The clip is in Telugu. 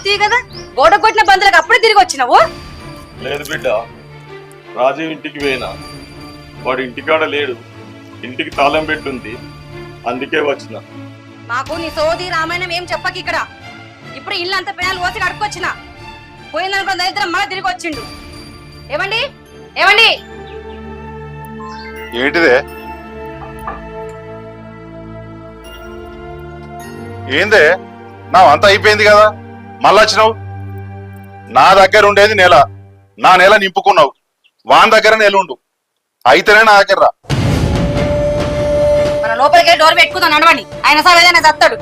చెప్తీ కదా? గోడ కొట్టిన బంధువులకు అప్పుడే తిరిగి వచ్చినావు? లేదు బిడ్డ రాజు ఇంటికి పోయినా. వాడు ఇంటికాడ లేడు. ఇంటికి తాళం పెట్టుంది. అందుకే వచ్చిన. మాకు నీ సోది రామాయణం ఏం చెప్పకి ఇక్కడ. ఇప్పుడు ఇల్లు అంత పిల్లలు ఓసి కడుక్కొచ్చిన. పోయిందనుకో దరిద్రం మళ్ళీ తిరిగి వచ్చిండు. ఏమండి? ఏమండి? ఏంటిదే? ఏందే? నా అంతా అయిపోయింది కదా? మళ్ళా వచ్చినావు నా దగ్గర ఉండేది నెల. నా నెల నింపుకున్నావు. వాన్ దగ్గర నెల ఉండు. అయితేనే నా దగ్గర రా. మన లోపలికి డోర్ పెట్టుకుందాం నడవండి. ఆయన సార్ ఏదైనా చస్తాడు.